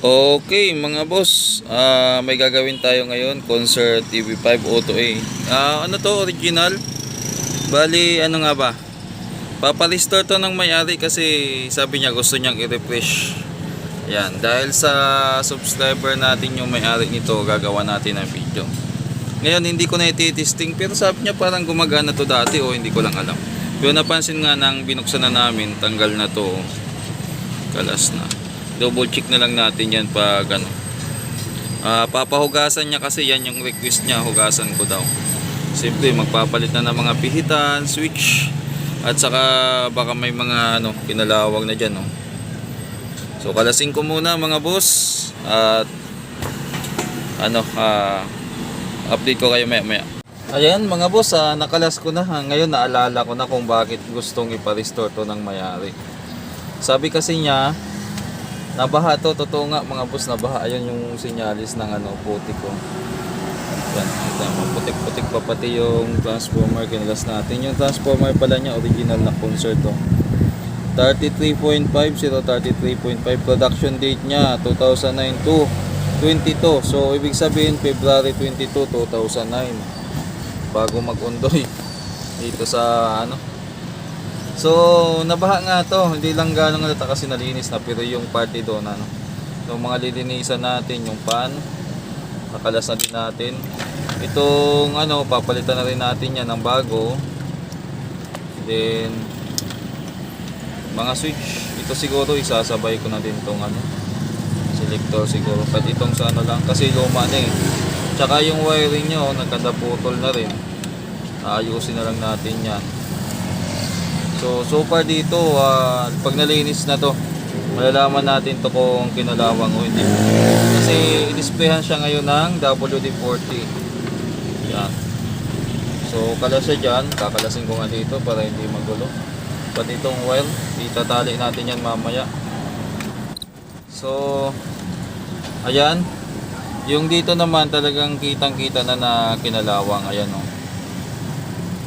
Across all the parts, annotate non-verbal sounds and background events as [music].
Okay mga boss, ah, may gagawin tayo ngayon, Concert TV5 Auto A. Ah, ano to, original? Bali, ano nga ba? Paparestore to ng may-ari kasi sabi niya gusto niyang i-refresh. Yan, dahil sa subscriber natin yung may-ari nito, gagawa natin ng video. Ngayon, hindi ko na ititesting pero sabi niya parang gumagana to dati o hindi ko lang alam. Pero napansin nga nang binuksan na namin, tanggal na to. Kalas na double check na lang natin yan pag ano Ah, papahugasan niya kasi yan yung request niya hugasan ko daw simple magpapalit na ng mga pihitan switch at saka baka may mga ano kinalawag na dyan no? so kalasin ko muna mga boss at ano ah update ko kayo maya maya Ayan mga boss, ah, nakalas ko na. ha. Ngayon naalala ko na kung bakit gustong ipa-restore to ng mayari. Sabi kasi niya, Nabaha to, totoo nga mga boss, nabaha. Ayun yung sinyalis ng ano, putik ko. Yan, kita mo, putik-putik pa pati yung transformer kinalas natin. Yung transformer pala niya, original na concert to. 33.5, 033.5 production date niya 2009 to 22. So ibig sabihin February 22, 2009 bago mag-undoy dito sa ano So, nabaha nga to. Hindi lang ganong halata kasi nalinis na. Pero yung party doon, ano. Yung mga lilinisan natin, yung pan. Nakalas na din natin. Itong, ano, papalitan na rin natin yan ng bago. Then, mga switch. Ito siguro, isasabay ko na din tong, ano, selector siguro. Pati itong sa ano lang. Kasi luma na eh. Tsaka yung wiring nyo, nagkadaputol na rin. Ayusin na lang natin yan. So, so far dito, ah, pag nalinis na to, malalaman natin to kung kinalawang o hindi. Kasi, i-displayhan siya ngayon ng WD-40. Yan. So, kalas siya dyan. Kakalasin ko nga dito para hindi magulo. Pati itong wire, itatali natin yan mamaya. So, ayan. Yung dito naman talagang kitang-kita na na kinalawang. Ayan o.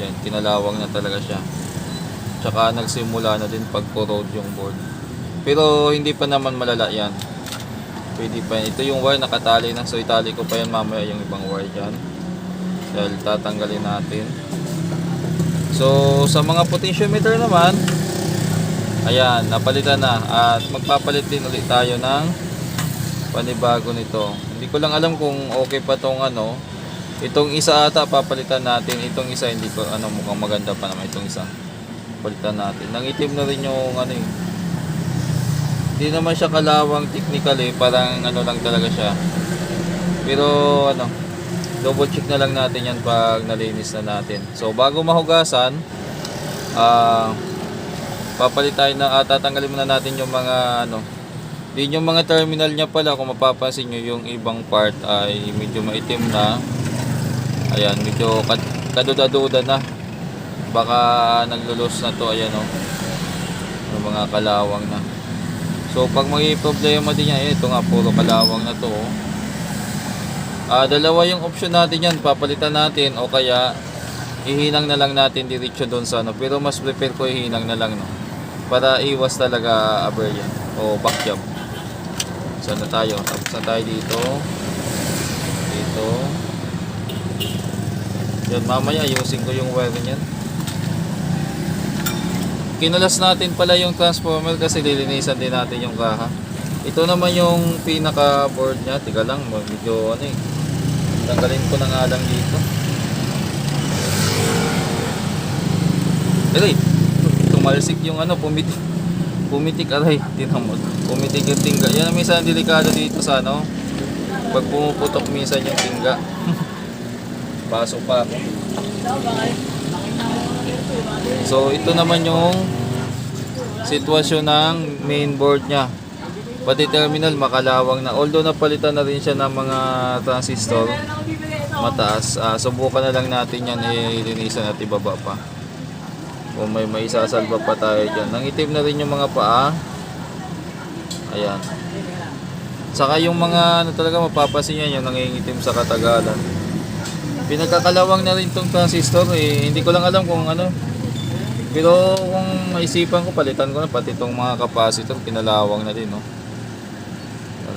Yan, kinalawang na talaga siya. Tsaka nagsimula na din pag-corrode yung board. Pero hindi pa naman malala yan. Pwede pa. Ito yung wire nakatali na. So itali ko pa yan mamaya yung ibang wire dyan. Dahil tatanggalin natin. So sa mga potentiometer naman, ayan, napalitan na. At magpapalit din ulit tayo ng panibago nito. Hindi ko lang alam kung okay pa tong ano. Itong isa ata papalitan natin. Itong isa hindi ko ano mukhang maganda pa naman itong isa palitan natin. Nangitim na rin yung ano eh. Hindi naman siya kalawang technical eh. Parang ano lang talaga siya. Pero ano, double check na lang natin yan pag nalinis na natin. So bago mahugasan, ah papalit tayo na, ah, tatanggalin muna natin yung mga ano, din yung mga terminal niya pala kung mapapansin nyo yung ibang part ay medyo maitim na ayan medyo kad- kaduda-duda na baka naglulos na to ayan o yung mga kalawang na. So pag may problema din yan eh, ito nga puro kalawang na to oh. ah dalawa yung option natin yan. Papalitan natin o kaya ihinang na lang natin diretso doon sa ano. Pero mas prefer ko ihinang na lang no? Para iwas talaga aber yan o back job saan na tayo? Tapos na tayo dito. Dito. Yan mamaya ayusin ko yung wiring yan kinulas natin pala yung transformer kasi lilinisan din natin yung kaha. Ito naman yung pinaka board nya tiga lang medyo ano eh. Tanggalin ko na nga lang dito. Aray tumalsik yung ano pumitik pumitik aray tinamod pumitik yung tingga. Yan ang minsan delikado dito sa ano pag pumuputok minsan yung tingga. [laughs] Pasok pa ako. So ito naman yung sitwasyon ng main board niya. Pati terminal makalawang na. Although napalitan na rin siya ng mga transistor mataas. ah, subukan na lang natin yan ilinisan at ibaba pa. Kung may may isasalba pa tayo dyan. Nangitim na rin yung mga paa. Ayan. Saka yung mga ano talaga mapapasin yan yung nangingitim sa katagalan. Pinagkakalawang na rin tong transistor eh. Hindi ko lang alam kung ano. Pero kung maisipan ko, palitan ko na pati itong mga capacitor, pinalawang na din, no?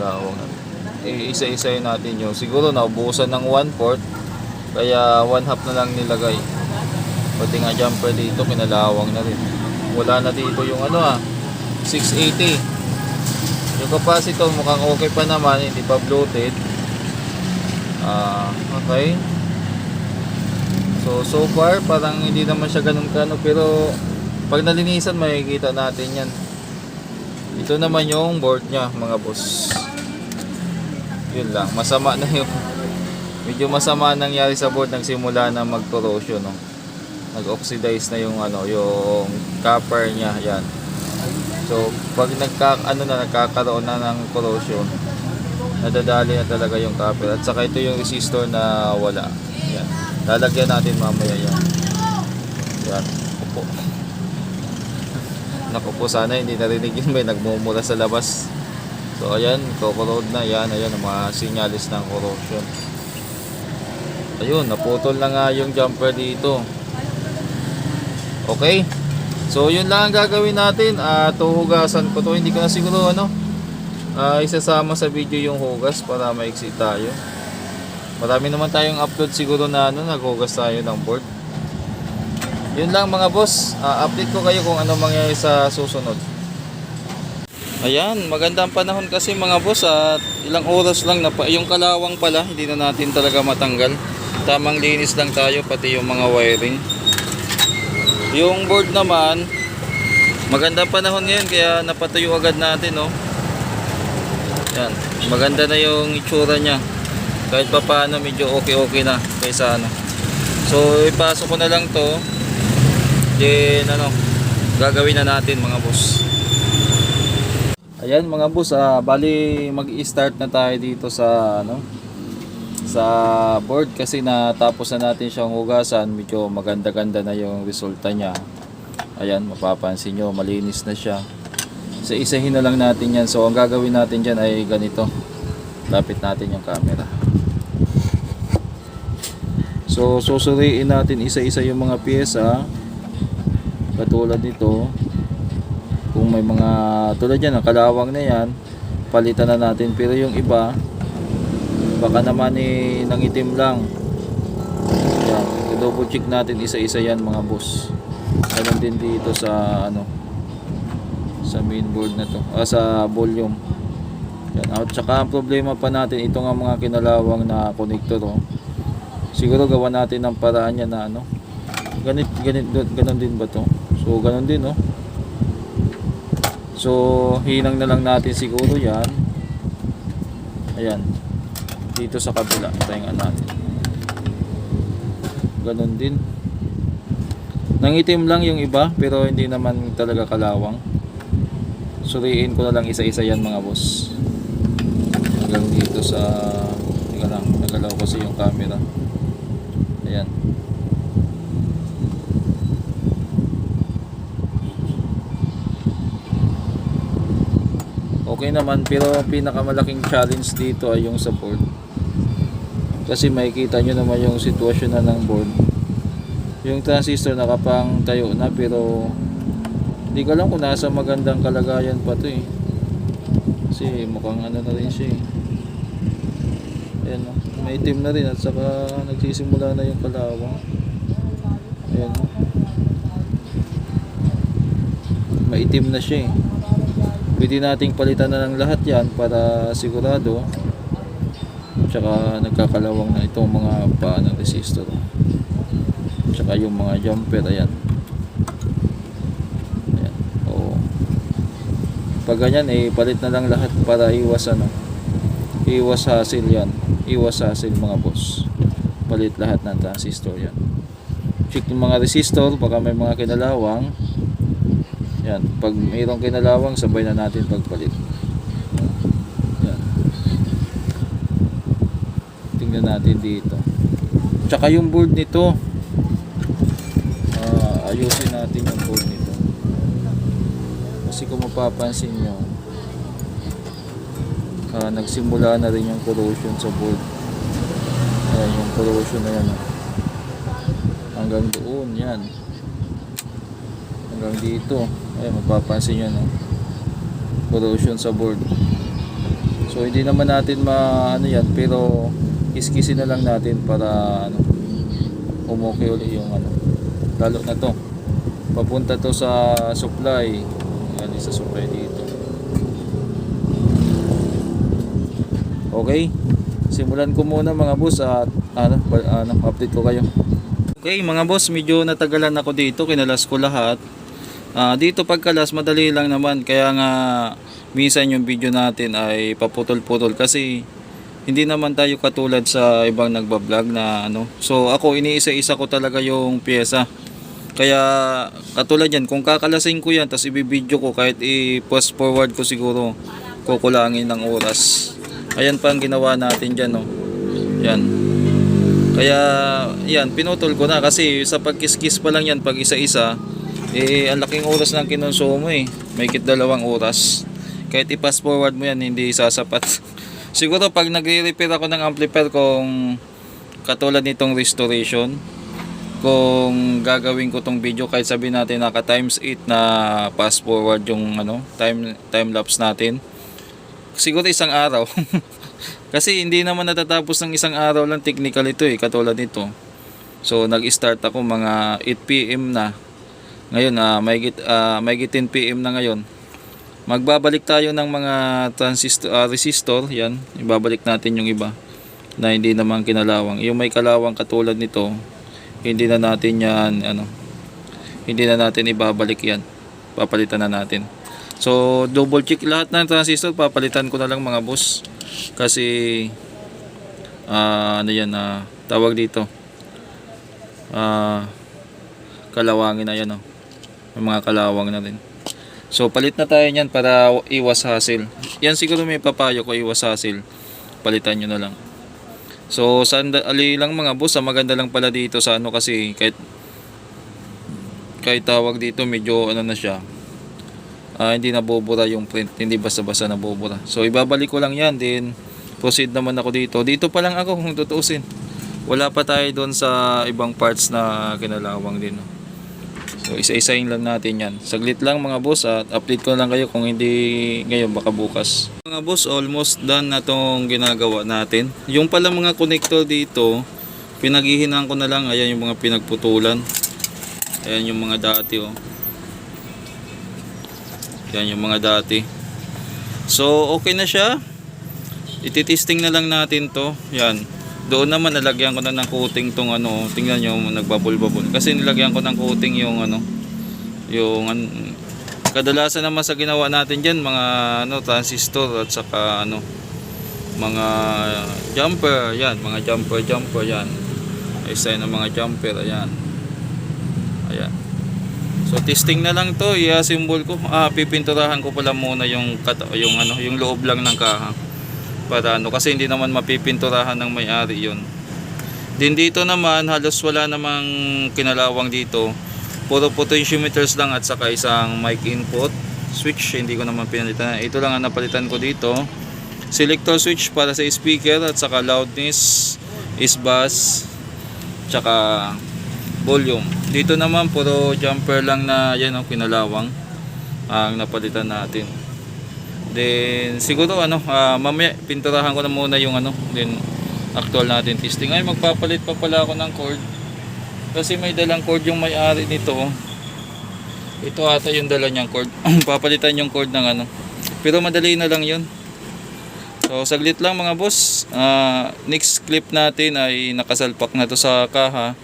kinalawang na. Eh, isa-isayin natin yung siguro naubusan ng 1 fourth kaya 1 half na lang nilagay. Pati nga jumper dito kinalawang na rin. Wala na dito yung ano ah 680. Yung capacitor mukhang okay pa naman, hindi pa bloated. Ah, okay. So, so far, parang hindi naman siya ganun kano pero pag nalinisan, makikita natin yan. Ito naman yung board niya, mga boss. Yun lang, masama na yung [laughs] medyo masama ang nangyari sa board nagsimula na mag-corrosion, no. Nag-oxidize na yung ano, yung copper niya, yan. So, pag nagka ano na nagkakaroon na ng corrosion, nadadali na talaga yung copper. At saka ito yung resistor na wala. Yan. Lalagyan natin mamaya yan. Yan. Upo. [laughs] Naku sana hindi narinig yun may nagmumura sa labas. So ayan, kokorod na yan. Ayan, ang mga sinyalis ng corrosion. Ayun, naputol na nga yung jumper dito. Okay. So yun lang ang gagawin natin. At hugasan ko to. Hindi ko na siguro ano, ah, isasama sa video yung hugas para maiksi tayo. Marami naman tayong upload siguro na ano, naghugas tayo ng board. Yun lang mga boss. Ah, update ko kayo kung ano mangyayari sa susunod. Ayan, magandang panahon kasi mga boss at ilang oras lang na pa. Yung kalawang pala, hindi na natin talaga matanggal. Tamang linis lang tayo, pati yung mga wiring. Yung board naman, magandang panahon ngayon kaya napatuyo agad natin, no. Yan, maganda na yung itsura niya. Kahit pa paano, medyo okay-okay na kaysa ano. So, ipasok ko na lang to. Then, ano, gagawin na natin mga boss. Ayan mga boss, ah, bali mag-start na tayo dito sa ano sa board kasi natapos na natin siyang hugasan, medyo maganda-ganda na yung resulta niya. Ayan, mapapansin nyo, malinis na siya. Sa isahin na lang natin yan. So, ang gagawin natin dyan ay ganito. Lapit natin yung camera. So, susuriin natin isa-isa yung mga pyesa. Katulad nito. Kung may mga, tulad yan, ang kalawang na yan, palitan na natin. Pero yung iba, baka naman eh, nangitim lang. Yan, double check natin isa-isa yan mga boss. Ganun din dito sa, ano, sa mainboard na to, ah, sa volume. Yan, at saka ang problema pa natin, ito nga mga kinalawang na connector, oh. Siguro gawa natin ng paraan yan na, ano, ganit, ganit, ganun din ba to? So, ganun din, oh. So, hinang na lang natin siguro yan. Ayan. Dito sa kabila. Tahingan natin. Ganon din. Nangitim lang yung iba, pero hindi naman talaga kalawang. Suriin ko na lang isa-isa yan mga boss. Hanggang dito sa... Teka lang, nagalaw kasi yung camera. Ayan. okay naman pero pinakamalaking challenge dito ay yung support kasi makikita nyo naman yung sitwasyon na ng board. Yung transistor nakapang tayo na pero hindi ko alam kung nasa magandang kalagayan pa to eh. Kasi mukhang ano na rin siya eh. Ayan o may itim na rin at saka nagsisimula na yung kalawang ayan. Maitim na siya eh. Pwede nating palitan na ng lahat yan para sigurado. Tsaka nagkakalawang na itong mga paa ng resistor tsaka yung mga jumper ayan. Ayan. Oo. Pag ganyan eh palit na lang lahat para iwas ano iwas hassle yan iwas hassle mga boss palit lahat ng transistor yan check yung mga resistor baka may mga kinalawang yan, pag mayroong kinalawang, sabay na natin pagpalit. Yan. Tingnan natin dito. Tsaka yung board nito. ah, ayusin natin yung board nito. Kasi kung mapapansin nyo, ah, nagsimula na rin yung corrosion sa board. Ayan, yung corrosion na yan. oh. Hanggang doon, yan hanggang dito ayun mapapansin nyo no corrosion sa board so hindi naman natin ma ano yan pero iskisin na lang natin para ano umukay uli yung ano lalo na to papunta to sa supply yan sa supply dito okay simulan ko muna mga boss at ano, ba- ano update ko kayo okay mga boss medyo natagalan ako dito kinalas ko lahat Ah, dito pagkalas madali lang naman kaya nga minsan yung video natin ay paputol-putol kasi hindi naman tayo katulad sa ibang nagbablog na ano. So ako iniisa-isa ko talaga yung pyesa. Kaya katulad yan, kung kakalasin ko yan tapos ibibideo ko kahit i-post forward ko siguro kukulangin ng oras. Ayan pa ang ginawa natin dyan no. Yan. Kaya yan, pinutol ko na kasi sa pagkiskis pa lang yan pag isa-isa eh ang laking oras ng kinonsumo eh. May kit dalawang oras. Kahit i-pass forward mo yan, hindi sasapat. [laughs] Siguro pag nagre-repair ako ng amplifier kung katulad nitong restoration, kung gagawin ko tong video kahit sabihin natin naka times 8 na pass forward yung ano, time time lapse natin. Siguro isang araw. [laughs] Kasi hindi naman natatapos ng isang araw lang technical ito eh, katulad nito. So nag-start ako mga 8 PM na. Ngayon ah may git ah, may 10 PM na ngayon. Magbabalik tayo ng mga transistor ah, resistor, 'yan. Ibabalik natin yung iba na hindi naman kinalawang. Yung may kalawang katulad nito, hindi na natin 'yan ano. Hindi na natin ibabalik 'yan. Papalitan na natin. So double check lahat ng transistor, papalitan ko na lang mga boss. Kasi ah ano 'yan ah tawag dito. Ah kalawangin na 'yan oh. May mga kalawang na rin. So palit na tayo niyan para iwas hassle. Yan siguro may papayo ko iwas hassle. Palitan nyo na lang. So sandali lang mga boss, ang maganda lang pala dito sa ano kasi kahit kahit tawag dito medyo ano na siya. Ah, hindi nabubura yung print, hindi basta-basta nabubura. So ibabalik ko lang yan din proceed naman ako dito. Dito pa lang ako [laughs] kung tutuusin. Wala pa tayo doon sa ibang parts na kinalawang din. So isa-isahin lang natin yan. Saglit lang mga boss at update ko lang kayo kung hindi ngayon baka bukas. Mga boss almost done na tong ginagawa natin. Yung pala mga connector dito pinaghihinaan ko na lang. Ayan yung mga pinagputulan. Ayan yung mga dati oh. Ayan yung mga dati. So okay na siya. Ititesting na lang natin to. Yan. Doon naman nalagyan ko na ng coating tong ano, tingnan nyo nagbabol-babol. Kasi nilagyan ko ng coating yung ano, yung an- kadalasan naman sa ginawa natin diyan mga ano transistor at saka ano mga jumper, yan, mga jumper jumper yan. Isa ng mga jumper, ayan. Ayan. So testing na lang to, i-assemble ko. Ah, pipinturahan ko pala muna yung yung ano, yung loob lang ng kaha para ano kasi hindi naman mapipinturahan ng may-ari yon. Din dito naman halos wala namang kinalawang dito. Puro potentiometers lang at saka isang mic input switch hindi ko naman pinalitan. Ito lang ang napalitan ko dito. Selector switch para sa speaker at saka loudness, is bass, tsaka volume. Dito naman puro jumper lang na yan ang kinalawang ang napalitan natin. Then siguro ano, ah, mamaya pinturahan ko na muna yung ano, then actual natin testing. Ay magpapalit pa pala ako ng cord. Kasi may dalang cord yung may-ari nito. oh. Ito ata yung dala niyang cord. [clears throat] Papalitan yung cord ng ano. Pero madali na lang 'yun. So saglit lang mga boss. Ah, next clip natin ay nakasalpak na to sa kaha.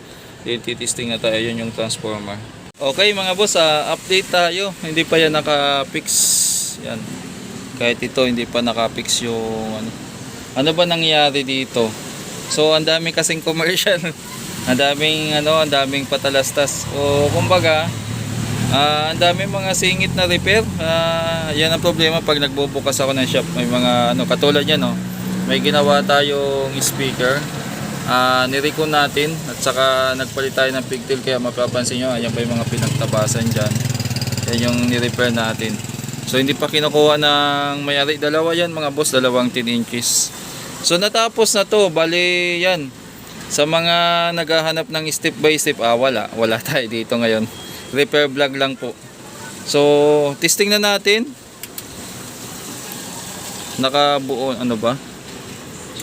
Then titisting na tayo yun yung transformer. Okay mga boss, ah, update tayo. Hindi pa yan naka-fix. Yan kahit ito hindi pa nakapix yung ano. Ano ba nangyari dito? So ang dami kasing commercial. [laughs] ang daming ano, ang daming patalastas. O kumbaga, ah, ang daming mga singit na repair. Ah, yan ang problema pag nagbubukas ako ng shop. May mga ano katulad yan no. May ginawa tayong speaker. Ah, niriko natin at saka nagpalit tayo ng pigtail kaya mapapansin nyo, ayan pa yung mga pinagtabasan dyan. Yan yung ni-repair natin. So hindi pa kinukuha ng mayari. Dalawa yan mga boss, dalawang 10 inches. So natapos na to, bali yan. Sa mga naghahanap ng step by step, ah wala, wala [laughs] tayo dito ngayon. Repair vlog lang po. So testing na natin. nakabuo ano ba?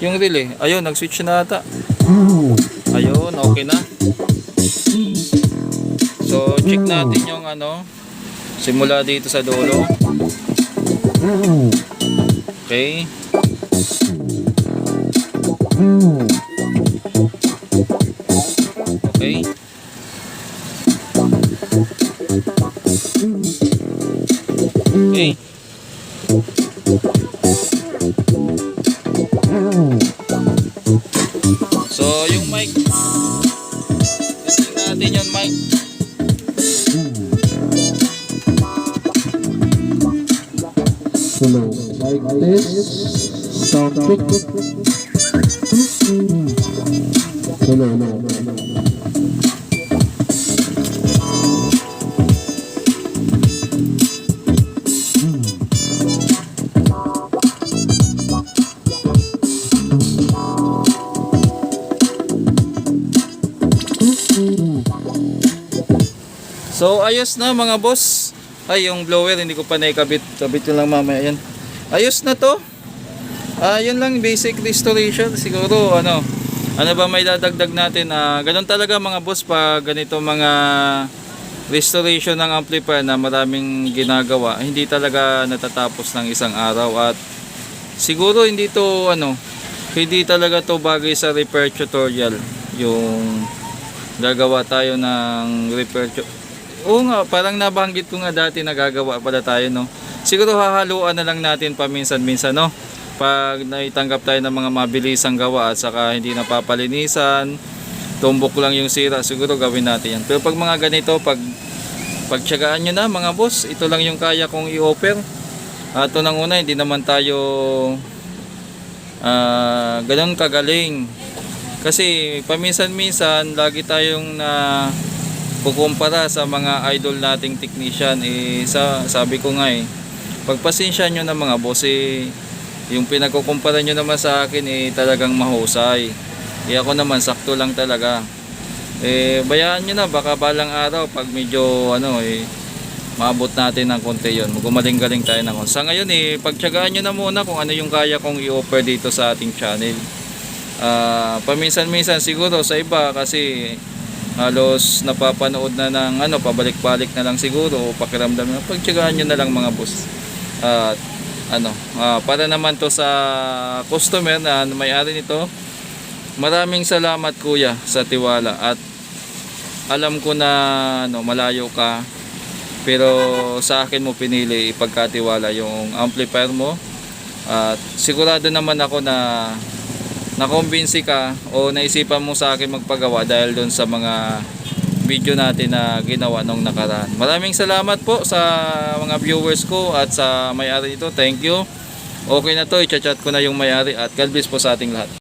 Yung relay, ayun, nag-switch na ata. Ayun, okay na. So, check natin yung ano, simula dito sa dulo. Okay. Okay. Okay. So, yung mic. Testing natin yung mic. Hello, mic test, sound check. Hello, hello. So ayos na mga boss. Ay yung blower hindi ko pa naikabit. Kabit lang mamaya yan. Ayos na to. Ah, yun lang basic restoration siguro ano. Ano ba may dadagdag natin? Ah, ganun talaga mga boss pag ganito mga restoration ng amplifier na maraming ginagawa, hindi talaga natatapos ng isang araw at siguro hindi to ano, hindi talaga to bagay sa repair tutorial yung gagawa tayo ng repair Oo nga, parang nabanggit ko nga dati nagagawa pala tayo, no? Siguro hahaluan na lang natin paminsan-minsan, no? Pag naitanggap tayo ng mga mabilisang gawa at saka hindi napapalinisan, tumbok lang yung sira, siguro gawin natin yan. Pero pag mga ganito, pag pagtsagaan nyo na mga boss, ito lang yung kaya kong i-offer. At ito nang una, hindi naman tayo ah ganun kagaling. Kasi paminsan-minsan, lagi tayong na kukumpara sa mga idol nating technician eh sa, sabi ko nga eh pagpasensya nyo na mga boss eh yung pinagkukumpara nyo naman sa akin eh talagang mahusay. Eh ako naman sakto lang talaga. Eh bayaan nyo na baka balang araw pag medyo ano eh maabot natin ng konti yun gumaling-galing tayo ng sa ngayon eh pagtsagaan nyo na muna kung ano yung kaya kong i-offer dito sa ating channel. Ah, paminsan-minsan siguro sa iba kasi halos napapanood na ng ano pabalik-balik na lang siguro o pakiramdam na pagtyagaan nyo na lang mga boss. At ano ah, para naman to sa customer na may-ari nito maraming salamat kuya sa tiwala. At alam ko na ano, malayo ka pero sa akin mo pinili ipagkatiwala yung amplifier mo. At sigurado naman ako na nakumbinsi ka o naisipan mo sa akin magpagawa dahil doon sa mga video natin na ginawa nung nakaraan. Maraming salamat po sa mga viewers ko at sa may-ari nito. Thank you. Okay na to, i-chat ko na yung may-ari at God bless po sa ating lahat.